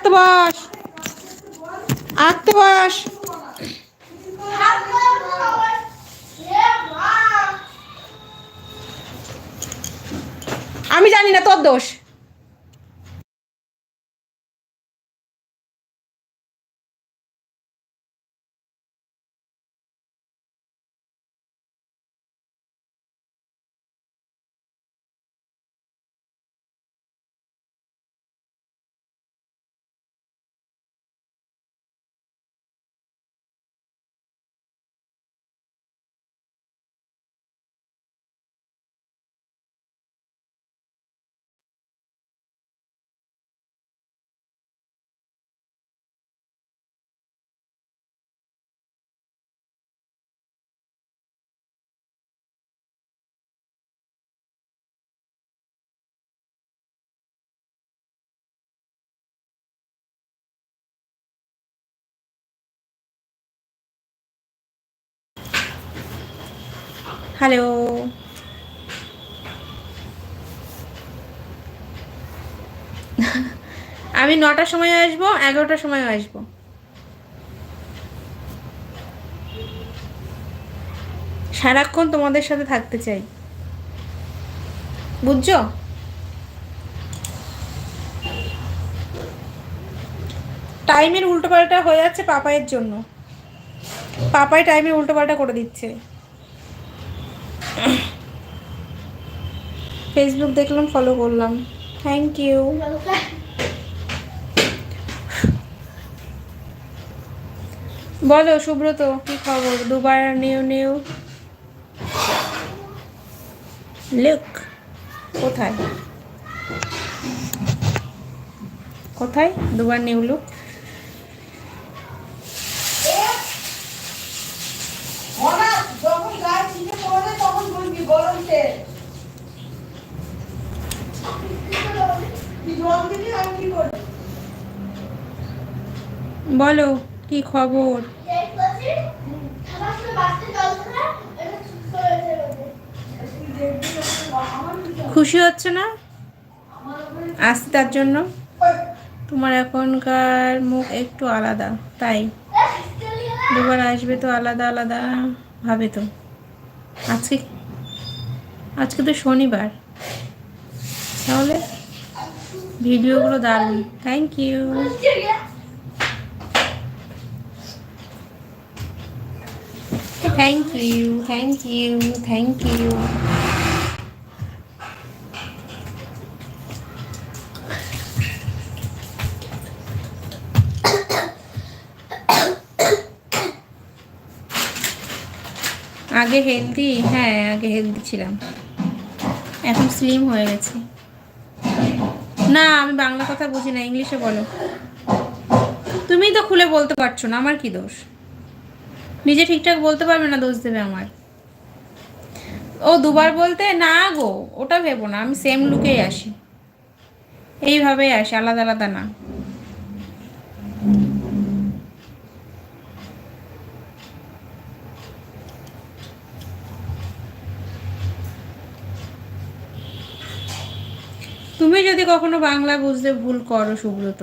আঁকতে বস আঁকতে বস আমি জানি না তোর দোষ। হ্যালো। আমি নটার সময় আসব, এগারোটার সময় আসব। সারাক্ষণ তোমাদের সাথে থাকতে চাই। বুঝছ? টাইমের উল্টোপাল্টা হয়ে যাচ্ছে পাপাইয়ের জন্য। পাপাই টাইমের উল্টোপাল্টা করে দিচ্ছে। ফেসবুক দেখলাম ফলো করলাম। থ্যাংক ইউ বলো, সুব্রত, কি খবর? দুবার নিউ নিউ। লুক কোথায়? কোথায়? দুবার নিউ লুক যখন গায়ে চিনে পড়বে তখন বলবি গরম তেল বলো, কি খবর? খুশি হচ্ছে না? আসতে তার জন্য। তোমার এখনকার মুখ একটু আলাদা, তাই। দুবার আসবে তো আলাদা আলাদা ভাবে তো। আজকে আজকে তো শনিবার। তাহলে ভিডিওগুলো দারুণ। Thank you thank you thank you thank you আগে হেলদি হ্যাঁ আগে হেলদি ছিলাম। এখন স্লিম হয়ে গেছি। না, আমি বাংলা কথা বুঝি না, ইংলিশে বলো। তুমি তো খুলে বলতে পারছ না, আমার কি দোষ? নিজে ঠিকঠাক বলতে পারবে না, দোষ দেবে আমার। ও দুবার বলতে, না গো, ওটা ভেবো না, আমি সেম লুকেই আসি। এইভাবেই আসি, আলাদা আলাদা না। তুমি যদি কখনো বাংলা বুঝতে ভুল করো সুব্রত,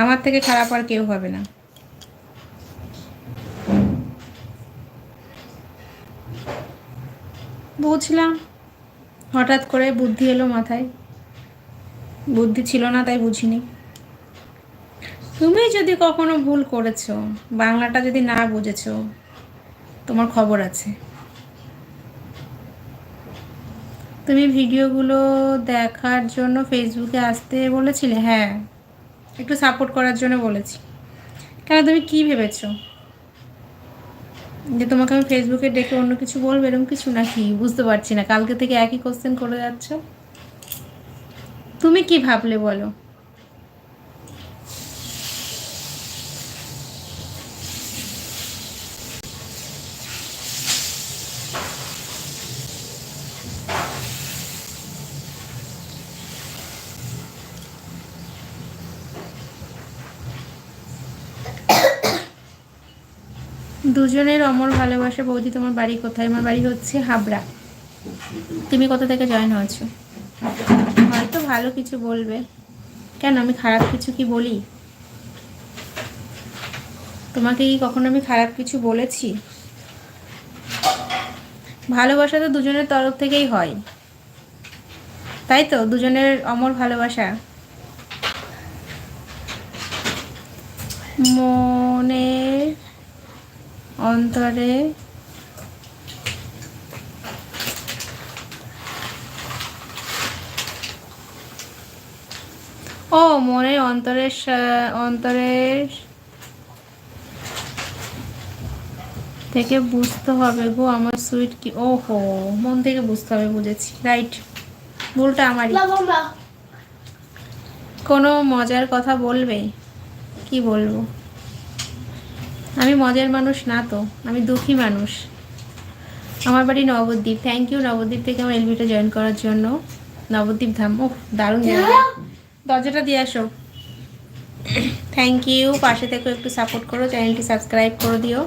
আমার থেকে খারাপ আর কেউ হবে না। বুঝলাম, হঠাৎ করে বুদ্ধি এলো মাথায়। বুদ্ধি ছিল না, তাই বুঝিনি। তুমি যদি কখনো ভুল করেছ, বাংলাটা যদি না বুঝেছ, তোমার খবর আছে। তুমি ভিডিওগুলো দেখার জন্য ফেসবুকে আসতে বলেছিলে? হ্যাঁ। একটু সাপোর্ট করার জন্য বলেছি। কেন তুমি কি ভেবেছ? যে তোমাকে আমি ফেসবুকে ডেকে অন্য কিছু বলব এরকম কিছু নাকি? বুঝতে পারছি না। কালকে থেকে একই কোশ্চেন করে যাচ্ছ। তুমি কি ভাবলে বলো? দুজনের অমর ভালোবাসা, বৌদি তোমার বাড়ি কোথায়? আমার বাড়ি হচ্ছে হাবড়া। তুমি কোথা থেকে জয়েন হয়েছো? হয়তো ভালো কিছু বলবে। কেন? আমি খারাপ কিছু কি বলি? তোমাকে কি কখনো আমি খারাপ কিছু বলেছি? ভালোবাসা তো দুজনের তরফ থেকেই হয়। তাই তো? দুজনের অমর ভালোবাসা। মনের অন্তরে ও মনের অন্তরের অন্তরের থেকে বুঝতে হবে গো আমার সুইট কি ও হো মন থেকে বুঝতে হবে বুঝেছি রাইট ভুলটা আমারই। কোনো মজার কথা বলবে? কি বলব? আমি মজার মানুষ না তো, আমি দুঃখী মানুষ। আমার বাড়ি নবদ্বীপ। থ্যাংক ইউ নবদ্বীপ থেকে আমার এলবিটা জয়েন করার জন্য। নবদ্বীপ ধাম ও দারুণ দরজাটা দিয়ে আসো। থ্যাংক ইউ পাশে থেকে একটু সাপোর্ট করো চ্যানেলটি সাবস্ক্রাইব করে দিও।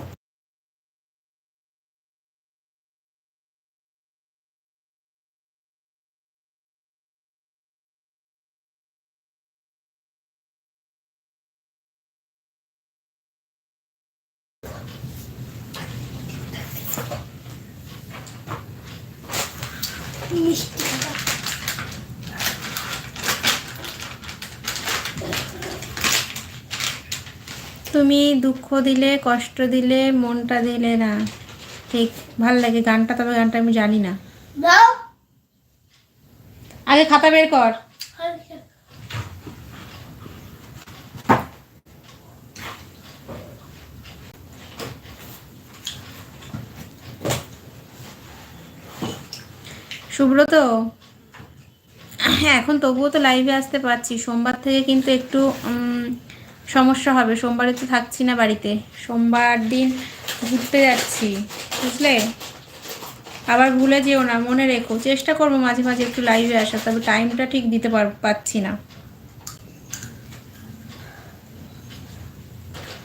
তুমি দুঃখ দিলে কষ্ট দিলে মনটা দিলে না। ঠিক ভালো লাগে। গানটা তবে গানটা আমি জানি না। আগে খাতা বের কর। সুব্রত? হ্যাঁ এখন তবুও তো লাইভে আসতে পারছি। সোমবার থেকে কিন্তু একটু সমস্যা হবে। সোমবারে তো থাকছি না বাড়িতে। সোমবার দিন ঘুরতে যাচ্ছি, বুঝলে? আবার ভুলে যেও না, মনে রেখো। চেষ্টা করব মাঝে মাঝে একটু লাইভে আসা তবে টাইমটা ঠিক দিতে পার পাচ্ছি না।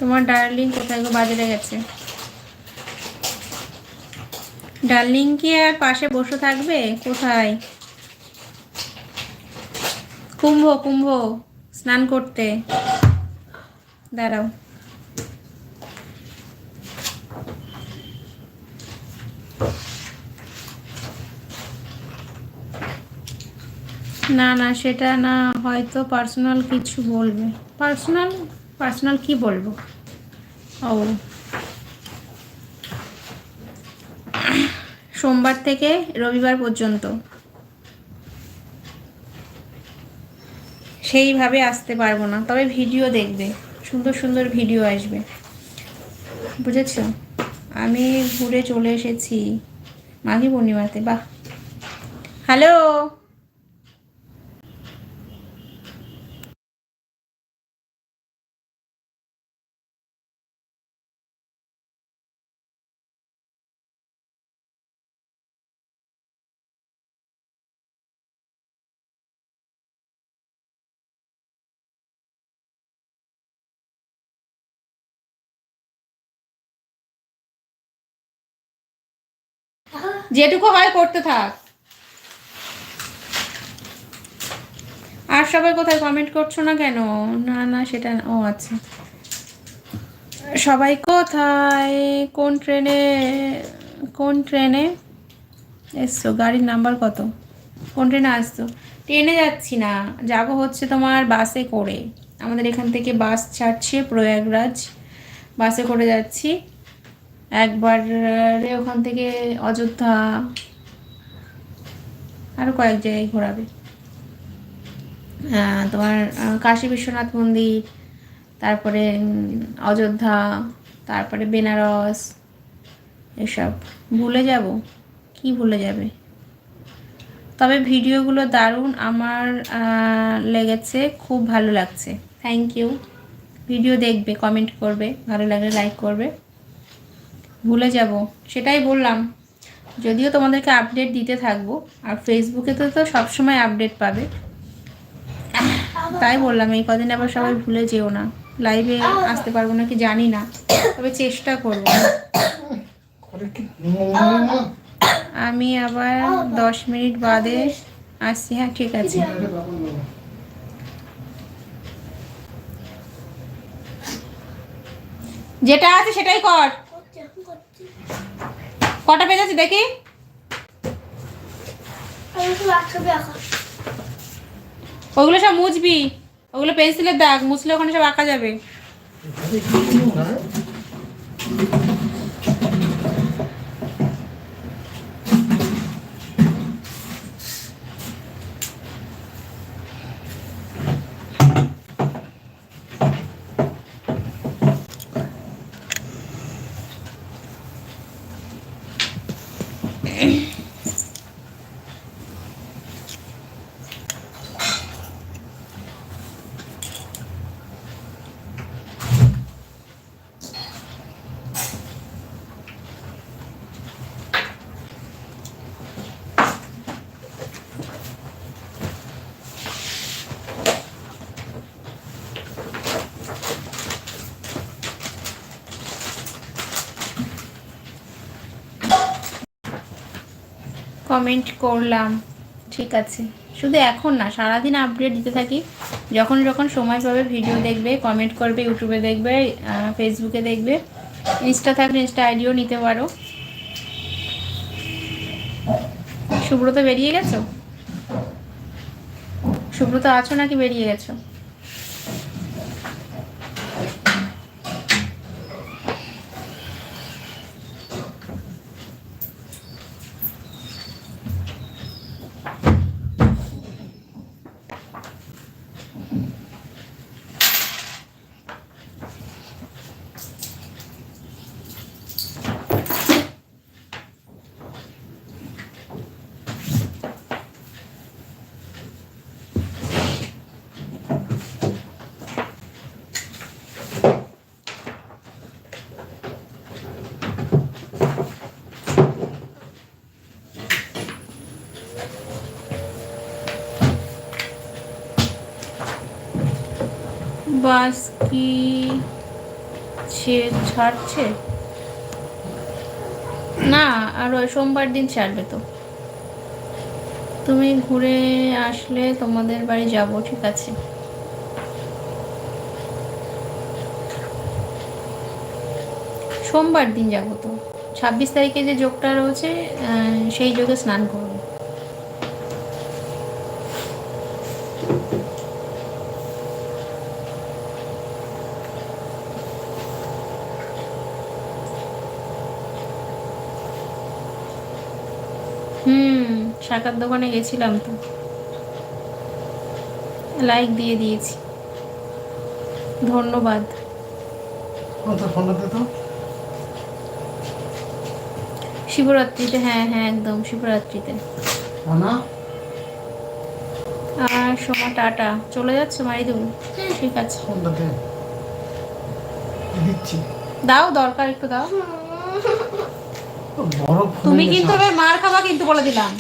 তোমার ডার্লিং কোথায় গো? বাজারে গেছে। ডার্লিং কি আর পাশে বসে থাকবে? কোথায়? কুম্ভ কুম্ভ, স্নান করতে। দাঁড়াও। না না, সেটা না, হয়তো পার্সোনাল কিছু বলবে। পার্সোনাল পার্সোনাল কি বলব? ও। সোমবার থেকে রবিবার পর্যন্ত। সেইভাবে আসতে পারব না। তবে ভিডিও দেখবে। সুন্দর সুন্দর ভিডিও আসবে। বুঝেছ? আমি ঘুরে চলে এসেছি মাঘী পূর্ণিমাতে। বাহ! হ্যালো যেটুকু হয় করতে থাক। আর সবাই কোথায় কমেন্ট করছ না কেন? না না, সেটা ও আচ্ছা। সবাই কোথায়? কোন ট্রেনে? কোন ট্রেনে? এসছো, গাড়ির নাম্বার কত? কোন ট্রেনে আসছো? ট্রেনে যাচ্ছি না। যাব হচ্ছে তোমার বাসে করে। আমাদের এখান থেকে বাস ছাড়ছে প্রয়াগরাজ। বাসে করে যাচ্ছি। একবারে ওখান থেকে অযোধ্যা আরও কয়েক জায়গায় ঘোরাবে। তোমার কাশী বিশ্বনাথ মন্দির, তারপরে অযোধ্যা, তারপরে বেনারস, এসব। ভুলে যাব? কি ভুলে যাবে? তবে ভিডিওগুলো দারুণ আমার লেগেছে, খুব ভালো লাগছে। থ্যাংক ইউ ভিডিও দেখবে কমেন্ট করবে, ভালো লাগলে লাইক করবে। ভুলে যাব, সেটাই বললাম। যদিও তোমাদেরকে আপডেট দিতে থাকব, আর ফেসবুকে তো তো সবসময় আপডেট পাবে। তাই বললাম, এই কদিন আবার সবাই ভুলে যেও না। লাইভে আসতে পারব না কি জানি না, তবে চেষ্টা করব। আমি আবার দশ মিনিট বাদে আসছি হ্যাঁ ঠিক আছে। যেটা আছে সেটাই কর। কটা পেজ আছে দেখি? ওগুলো সব মুছবি। ওগুলো পেন্সিলের দাগ মুছলে ওখানে সব আঁকা যাবে। কমেন্ট করলাম। ঠিক আছে। শুধু এখন না, সারাদিন আপডেট দিতে থাকি। যখন যখন সময় পাবে ভিডিও দেখবে কমেন্ট করবে ইউটিউবে দেখবে ফেসবুকে দেখবে। ইনস্টা থাকলে ইনস্টা আইডিও নিতে পারো। সুব্রত, বেরিয়ে গেছো? সুব্রত, আছো নাকি বেরিয়ে গেছো? বাস কি ছাড়ছে? না, আর ওই সোমবার দিন ছাড়বে তো। তুমি ঘুরে আসলে তোমাদের বাড়ি যাব, ঠিক আছে? সোমবার দিন যাব তো। ছাব্বিশ তারিখে যে যোগটা রয়েছে সেই যোগে স্নান করব। শাকার দোকানে গেছিলাম তো। লাইক দিয়ে দিয়েছি। ধন্যবাদ। শিবরাত্রিতে হ্যাঁ হ্যাঁ একদম শিবরাত্রিতে। আর সোমা টাটা। চলে যাচ্ছে মারিদুল ঠিক আছে। দাও দরকার একটু দাও। তুমি কিন্তু এবার মার খাবা কিন্তু বলে দিলাম।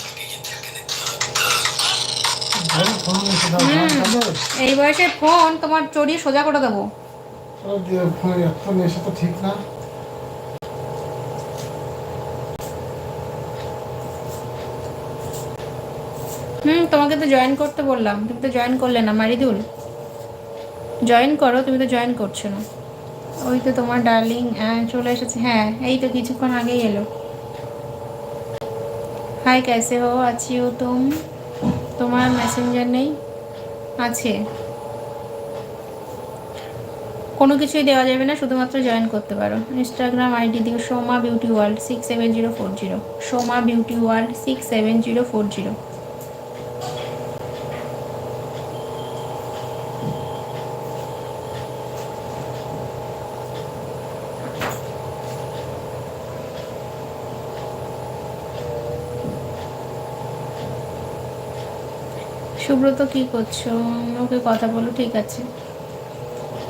এই বয়সে ফোন তোমার চড়িয়ে সোজা করে দেবো। ফোন ঠিক না। হুম তোমাকে তো জয়েন করতে বললাম। তুমি তো জয়েন করলে না মারিদুল? জয়েন করো তুমি তো জয়েন করছ না। ওই তো তোমার ডার্লিং হ্যাঁ, চলে এসেছে। হ্যাঁ এই তো কিছুক্ষণ আগেই এলো। হাই ক্যাসে হো আছিও তুমি তোমার মেসেঞ্জার নেই? আছে। কোনো কিছুই দেওয়া যাবে না, শুধুমাত্র জয়েন করতে পারো। ইনস্টাগ্রাম আইডি দিও Soma beauty world six seven zero four zero Soma beauty world six seven zero four zero Subrata কি করছ? ওকে কথা বলো, ঠিক আছে।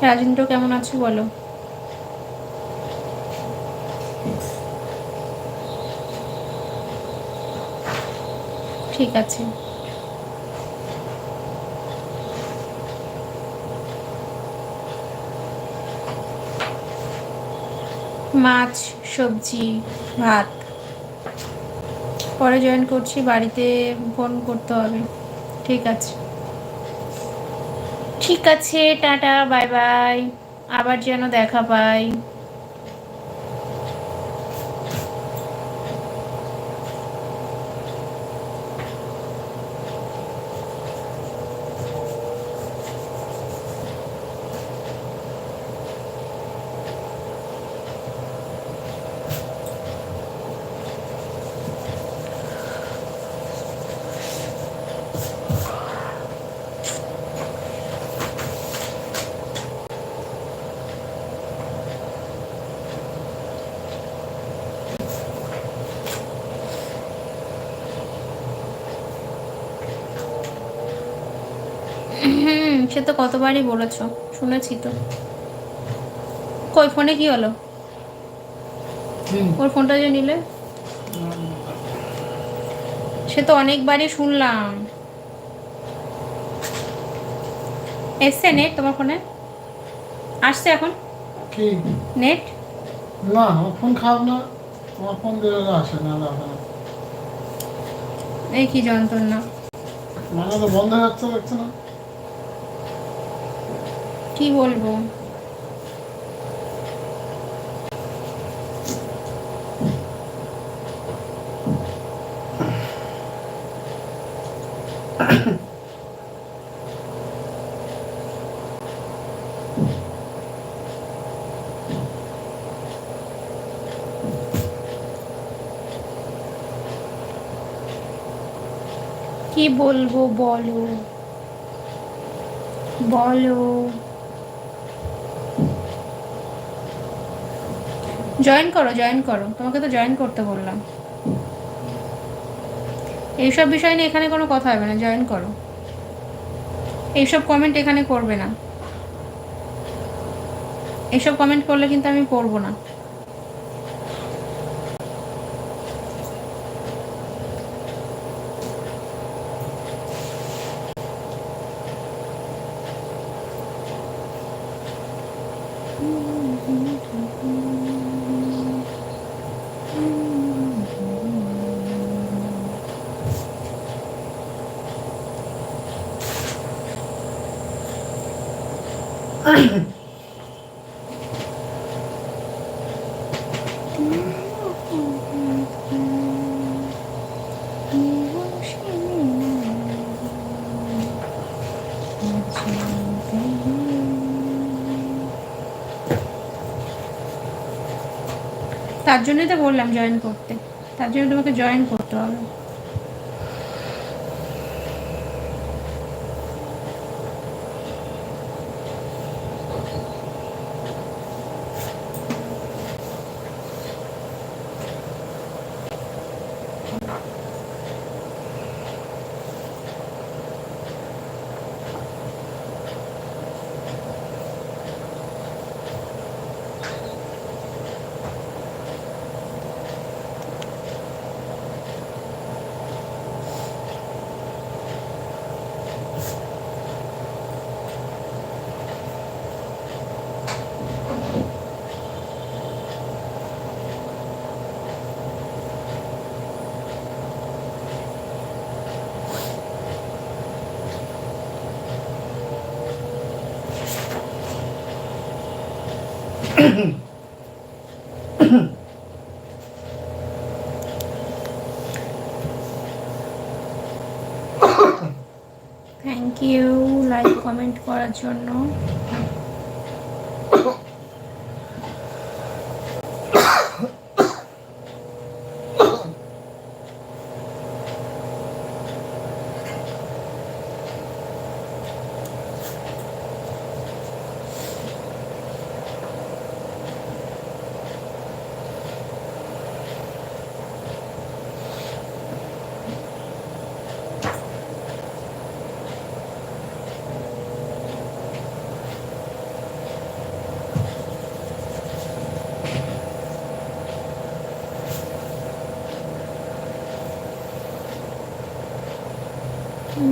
রাজেন্দ্র, কেমন আছো বলো? ঠিক আছে। মাছ, সবজি, ভাত। পরে জয়েন করছি, বাড়িতে ফোন করতে হবে। ঠিক আছে। ঠিক আছে টাটা বাই বাই। আবার যেন দেখা পাই। সে তো কতবারই বলেছ শুনেছি তো। কই ফোনে কি হলো? ওর ফোনটা যে নিলে? সে তো অনেকবারই শুনলাম। এসছে নেট তোমার ফোনে? আসছে এখন? কি? নেট? না আমার ফোন খারাপ না। আমার ফোন দিলে আসে না আসে না। এই কি যন্ত্রণা। মানে তো বন্ধ হয়ে যাচ্ছে দেখছে না? কি বলব? কি বলব বলো? বলো। জয়েন করো জয়েন করো। তোমাকে তো জয়েন করতে বললাম। এইসব বিষয় নিয়ে এখানে কোনো কথা হবে না জয়েন করো। এইসব কমেন্ট এখানে করবে না। এইসব কমেন্ট করলে কিন্তু আমি পড়ব না। তার জন্যই তো বললাম জয়েন করতে। তার জন্য তোমাকে জয়েন করতে হবে থ্যাংক ইউ লাইক কমেন্ট করার জন্য।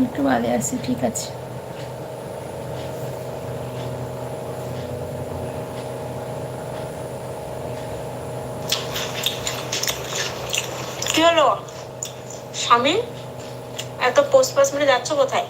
একটু বাদে আসছি ঠিক আছে। কি হলো? স্বামী? এত পোস্ট পাস মেরে যাচ্ছ কোথায়?